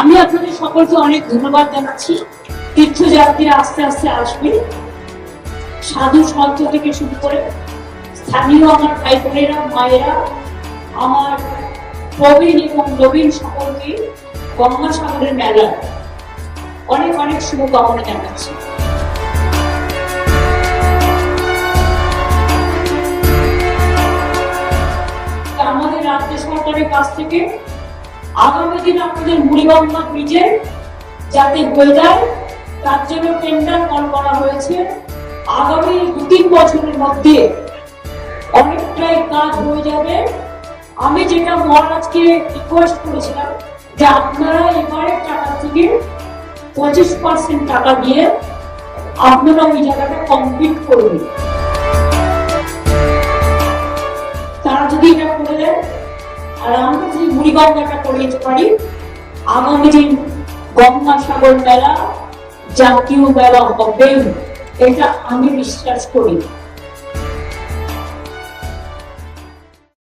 আপনাদের সকলকে অনেক ধন্যবাদ জানাচ্ছি। তীর্থযাত্রীরা আস্তে আস্তে আসবে। সাধু সন্ত থেকে শুরু করে স্থানীয় আমার ভাই বোনেরা, মায়েরা, আমার প্রবীণ এবং নবীন সকলকে গঙ্গাসাগরের মেলা। অনেক অনেক শুভকামনা জানাচ্ছি। আমাদের রাজ্য সরকারের কাছ থেকে আগামী দিন আপনাদের মুড়িগঙ্গা ব্রিজে যাতে হয়ে যায়, তার জন্য টেন্ডার কল করা হয়েছে। আগামী দু তিন বছরের মধ্যে অনেকটাই কাজ হয়ে যাবে। আমি যেটা মহারাজকে রিকোয়েস্ট করেছিলাম যে আপনারা এবারের টাকা থেকে পঁচিশ পার্সেন্ট টাকা দিয়ে আপনারা ওই জায়গাটা কমপ্লিট করবেন আর আমরা যদি মুড়িগঙ্গাটা করে দিতে পারি, আগামী দিন গঙ্গাসাগর মেলা জাতীয় মেলা হবে, এটা আমি বিশ্বাস করি।